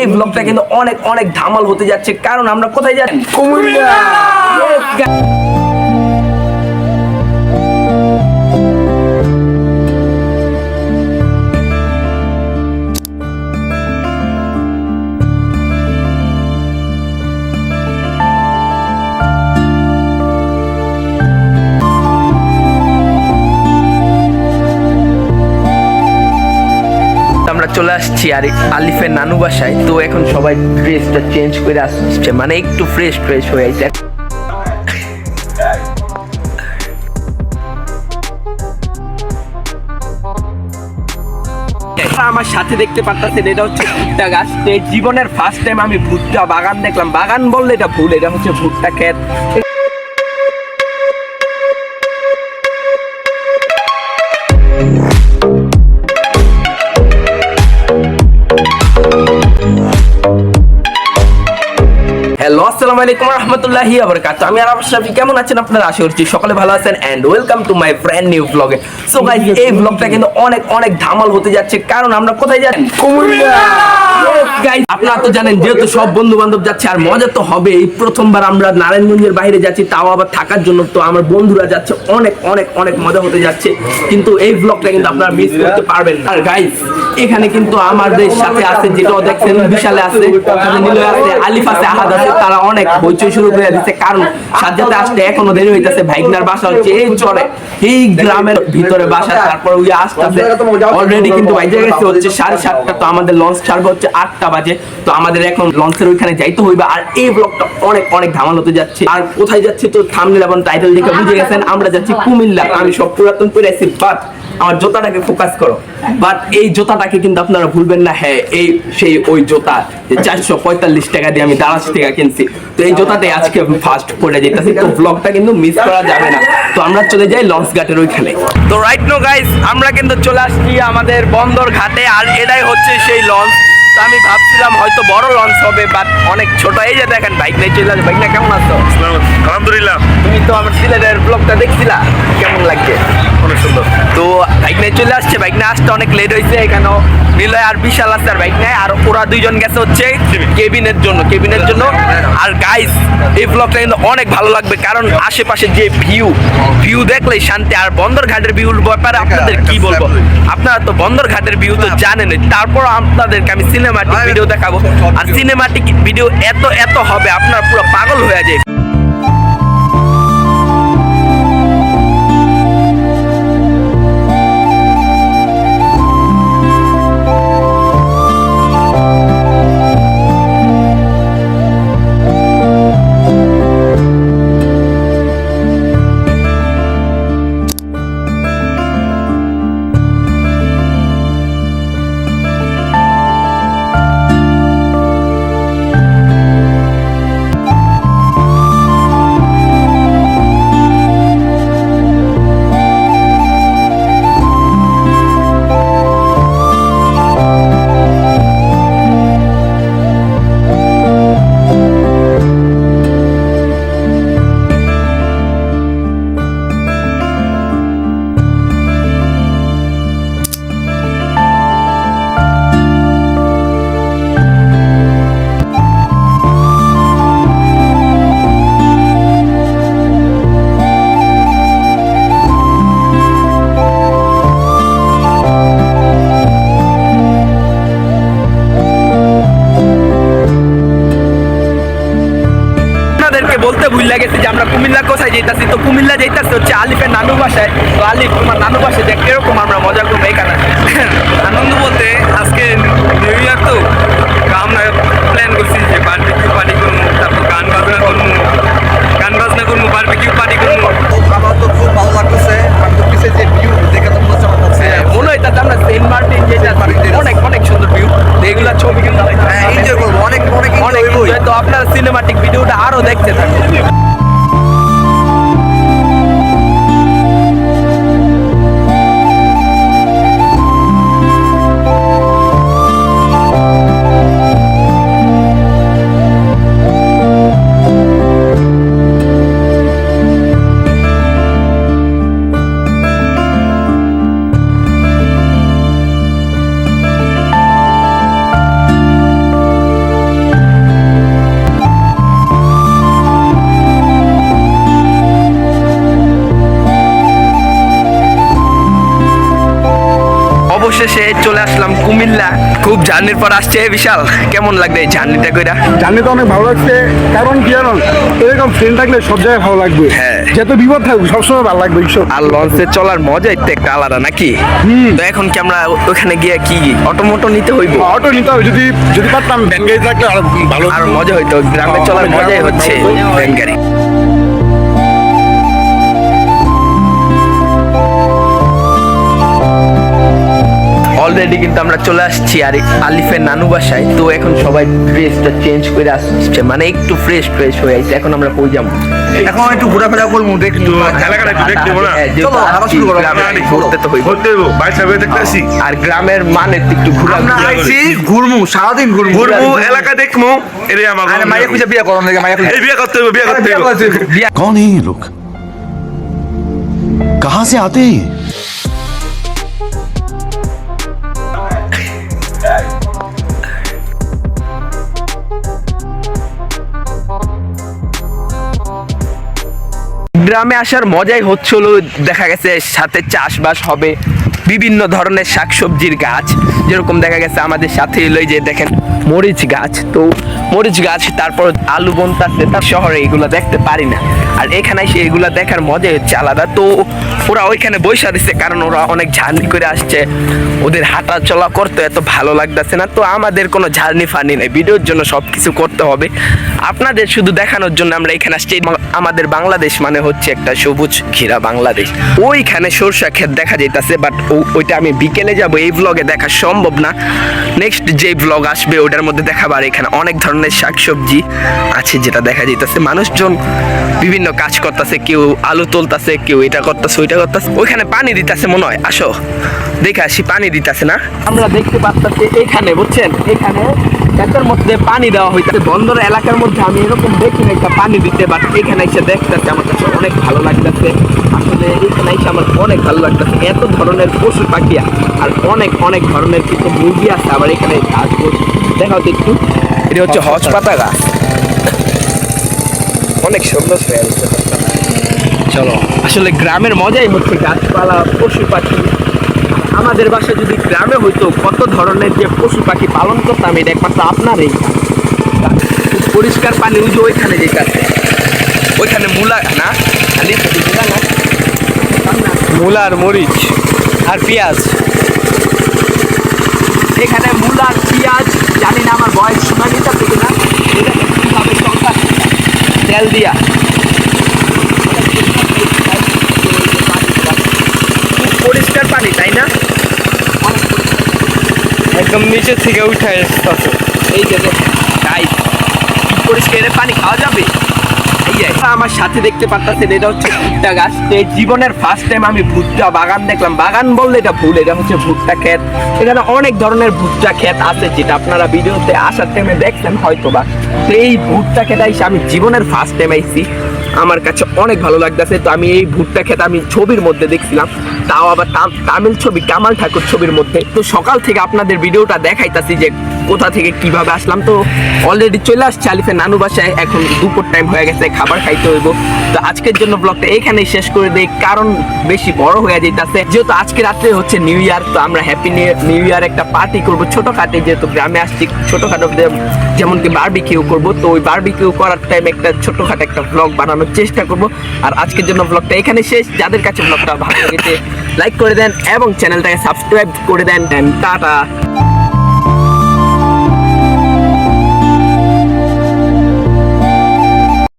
এই ব্লগটা কিন্তু অনেক অনেক ধামাল হতে যাচ্ছে। কারণ আমরা কোথায় যাচ্ছি? আমরা আসছি আর আলিফের নানু বাসায়। তো এখন সবাই ড্রেসটা চেঞ্জ করে আসছে। মানে একটু ফ্রেশ ফ্রেশ হয়ে যাচ্ছে। আমার সাথে দেখতে পারতেছেন, এটা হচ্ছে ভুট্টা গাছ। জীবনের ফার্স্ট টাইম আমি ভুট্টা বাগান দেখলাম। বাগান বললে এটা ভুল, এটা হচ্ছে ভুট্টা ক্ষেত। আসসালামু আলাইকুম রহমতুল্লাহি আবরকাত আমি আর আশরাফি। কেমন আছেন আপনারা? আশা করছি সকলে ভালো আছেন and welcome to my brand new ব্লগে সো গাইস এই ব্লগটা কিন্তু অনেক অনেক ধামাল হতে যাচ্ছে। কারণ আমরা কোথায় যাচ্ছি? আপনারা তো জানেন যেহেতু সব বন্ধু বান্ধব যাচ্ছে আর মজা তো হবে এই প্রথমবার আমরা নারায়ণগঞ্জের বাইরে যাচ্ছি তাও আবার থাকার জন্য তো আমার বন্ধুরা যাচ্ছে। অনেক অনেক অনেক মজা হতে যাচ্ছে। কিন্তু এই ব্লগটা কিন্তু আপনারা মিস করতে পারবেন আর গাইস এখানে কিন্তু আমাদের সাথে আছে যেটাও দেখছেন বিশালে আছে আছে আলিফ আছে আহাদ আছে তারা অনেক হইচই শুরু করে কারণ আসতে এখনও দেরি হইতাছে, ভাইগনার বাসা হচ্ছে এই চরে, এই গ্রামের ভিতরে বাসা, তারপর ওই অলরেডি কিন্তু গেছে, হচ্ছে সাড়ে সাতটা, তো আমাদের লঞ্চ ছাড়বে হচ্ছে আটটা বাজে। তো আমাদের এখন লঞ্চের ওইখানে যাইতে হইবে, আর এই ব্লগটা অনেক অনেক ধামাল হতে যাচ্ছে। আর কোথায় যাচ্ছি তো থামনেল এবং টাইটেল দেখে বুঝে গেছেন, আমরা যাচ্ছি কুমিল্লা। আমি সব পুরাতন করে আছি বাট আমার জোতাটাকে ফোকাস করো। বাট এই জোতাটাকে কিন্তু আপনারা ভুলবেন না হ্যাঁ এই সেই ওই জোতা, যে চারশো পঁয়তাল্লিশ টাকা দিয়ে আমি দারাজ থেকে কিনছি। তো এই জোতাটাই আজকে ফার্স্ট পরে যেতেছি, তো ব্লগটা কিন্তু মিস করা যাবে না। তো আমরা চলে যাই লঞ্চ ঘাটের ওইখানে। তো রাইট নো গাইস আমরা কিন্তু চলে আসছি আমাদের বন্দর ঘাটে, আর এটাই হচ্ছে সেই লঞ্চ আমি ভাবছিলাম হয়তো বড় লঞ্চ হবে বাট অনেক ছোট। এই যে দেখেন, বাইক নিয়ে চলে আসে। বাইক না কেমন আছো? বাইক নিয়ে আসতে অনেক লেট হয়েছে এখানেও নিলয় আর বিশাল আসছে আর বাইক নেয় আর ওরা দুইজন গেছে হচ্ছে কেবিনের জন্য কেবিনের জন্য। আর গাইস এই ব্লগটা কিন্তু অনেক ভালো লাগবে কারণ আশেপাশে যে ভিউ ভিউ দেখলেই শান্তি। আর বন্দরঘাটের ভিউর ব্যাপারে আপনাদের কি বলব? আপনারা তো বন্দর ঘাটের ভিউ তো জানেন তারপর আপনাদেরকে আমি সিনেমাটিক ভিডিও দেখাবো। আর সিনেমাটিক ভিডিও এত এত হবে আপনারা পুরো পাগল হয়ে যায় আপনাদেরকে গেছি যে আমরা কুমিল্লা কোথায় যেতেছি? তো কুমিল্লা যেতেছি হচ্ছে আলিফের নানু বাসায়। তো আলিফ তোমার নানু বাসায় দেখ এরকম আমরা মজা করব এখানে? আনন্দ বলতে আজকে নিউ ইয়ার তো আমরা প্ল্যান করছি যে বারবিকিউ অবশেষে চলে আসলাম কুমিল্লা। খুব জার্নির পর আসছে বিশাল। কেমন লাগবে এই জার্নিটা কইরা? জার্নিটা অনেক ভালো লাগছে কারণ কি জানো এরকম ফ্রেন্ড থাকলে সব জায়গায় ভালো লাগবে। হ্যাঁ। যত বিপদ থাকবে সবসময় ভালো লাগবে এইসব। আর লঞ্চে চলার মজাই তো একটা আলাদা নাকি? হুম। তো এখন কি আমরা ওখানে গিয়ে কি অটোমোটো নিতে হইব? অটো নিতে হবে যদি যদি পারতাম। ভ্যান গাড়ি থাকলে আরও ভালো আর মজা হইতো। গ্রামে চলার মজাই হচ্ছে। ভ্যান গাড়ি অলরেডি কিন্তু আমরা চলে আসছি আর আলিফের নানু বাসায় তো এখন সবাই ড্রেসটা চেঞ্জ করে আসছে মানে একটু ফ্রেশ ফ্রেশ হয়ে আছে এখন আমরা কই যাবো এখন একটু ঘোরাফেরা করবো দেখতে এলাকাটা একটু দেখতে দেবো না? হ্যাঁ, যেহেতু চলো, আবার আসছি, শুরু করো। গ্রামে আমরা ঘুরতে তো হইব ঘুরতে যাবো বাইশ সাহেবের দেখতে আসি আর গ্রামের মানে একটু ঘুরা আমরা আইছি ঘুরমু সারাদিন ঘুরমু ঘুরবো এলাকা দেখবো এরে আমার আরে মাইয়া খুঁজে বিয়ে করো নাকি মাইয়া খুঁজে এই বিয়ে করতে হবে বিয়ে করতে বিয়ে হবে করছে। कौन है ये लोग कहां से आते हैं গ্রামে আসার মজাই হচ্ছিল, দেখা গেছে সাথে চাষবাস হবে, বিভিন্ন ধরনের শাকসবজির গাছ, যেরকম দেখা গেছে আমাদের সাথে এলো যে দেখেন মরিচ গাছ, তো মরিচ গাছ, তারপর আলু বনতাছে তার শহরে এগুলো দেখতে পারি না। আর এখানে এসে এগুলো দেখার মজাই হচ্ছে আলাদা। তো ওরা ওইখানে বৈশা দিচ্ছে কারণ ওরা অনেক ঝার্নি করে আসছে। ওদের হাঁটা চলা করতে এত ভালো লাগতেছে না। তো আমাদের কোনো ঝার্নি ফার্নি নেই। ভিডিওর জন্য সব কিছু করতে হবে। আপনাদের শুধু দেখানোর জন্য আমরা এখানে আসছি। আমাদের বাংলাদেশ মানে হচ্ছে একটা সবুজ ঘেরা বাংলাদেশ। ওইখানে সরষা ক্ষেত দেখা যাইতাছে বাট ওইটা আমি বিকেলে যাব। এই ব্লগে দেখা সম্ভব না। নেক্সট যে ব্লগ আসবে ওটার মধ্যে দেখাবার এখানে অনেক ধরনের শাকসবজি আছে যেটা দেখা যাইতাছে। মানুষজন বিভিন্ন কাজ করতেছে কেউ আলু তুলতাছে কেউ এটা করতেছে ওইটা করতেছে ওইখানে পানি দিতেছে মনে হয়। আসো দেখে আসি পানি দিতেছে না? আমরা দেখতে পাচ্ছি এখানে বুঝছেন? এখানে এটার মধ্যে পানি দেওয়া হইতেছে। বন্দর এলাকার মধ্যে আমি এরকম দেখি না একটা পানি দিতে বাট এখানে এসে দেখতেছে আমার কাছে অনেক ভালো লাগতেছে। আসলে এখানে এসে আমার অনেক ভালো লাগতেছে। এত ধরনের পশু পাখি আর অনেক অনেক ধরনের কিছু মুরগি আছে আবার এখানে বসে। দেখাও তো একটু। এটা হচ্ছে হজ পাতা গাছ। অনেক সুন্দর চলো, আসলে গ্রামের মজাই হচ্ছে গাছপালা, পশু পাখি। আমাদের বাসা যদি গ্রামে হইতো, কত ধরনের যে পশু পাখি পালন করতাম, এটা একমাত্র আপনার এই পরিষ্কার পানি, ওই যে ওইখানে যেটা আছে ওইখানে মূলা, না? মূলা না? মূলার মরিচ আর পেঁয়াজ। এখানে মূলা পেঁয়াজ, জানি না, আমার বয়স শোনা নিতে কিনা এটা কীভাবে সংসার তেল দিয়া। খুব পরিষ্কার পানি তাই না? একদম নিচে থেকে উঠে আসতেছে। এই যে তাই পরিষ্কার এর পানি খাওয়া যাবে? আমার সাথে দেখতে পাচ্ছেন এটা হচ্ছে ভুট্টা গাছ। জীবনের ফার্স্ট টাইম আমি ভুট্টা বাগান দেখলাম। বাগান বললে এটা ভুল, এটা হচ্ছে ভুট্টা ক্ষেত। এখানে অনেক ধরনের ভুট্টা ক্ষেত আছে, যেটা আপনারা ভিডিওতে আসার টাইমে দেখলেন হয়তো বা তো এই ভুট্টা ক্ষেত আমি জীবনের ফার্স্ট টাইম আইছি আমার কাছে অনেক ভালো লাগতেছে। তো আমি এই ভুট্টা খেতে আমি ছবির মধ্যে দেখছিলাম। তাও আবার তামিল ছবি, কামাল ঠাকুর ছবির মধ্যে। তো সকাল থেকে আপনাদের ভিডিওটা দেখাইতাছি যে কোথা থেকে কীভাবে আসলাম। তো অলরেডি চলে আসছে আলিফের নানু বাসায়। এখন দুপুর টাইম হয়ে গেছে, খাবার খাইতে হইব। তো আজকের জন্য ব্লগটা এখানেই শেষ করে দেই। কারণ বেশি বড় হয়ে যাইতাছে। যেহেতু আজকে রাত্রে হচ্ছে নিউ ইয়ার তো আমরা হ্যাপি নিউ ইয়ার একটা পার্টি করব ছোটখাটো। যেহেতু গ্রামে আসছি, ছোটখাটো যেমন কি বারবিকিউ করব। তো ওই বারবিকিউ করার টাইম একটা ছোটখাটো একটা ব্লগ বানানোর চেষ্টা করব। আর আজকের জন্য ব্লগটা এখানে শেষ। যাদের কাছে ব্লগটা ভালো লেগেছে লাইক করে দেন এবং চ্যানেলটাকে সাবস্ক্রাইব করে দেন, টাটা।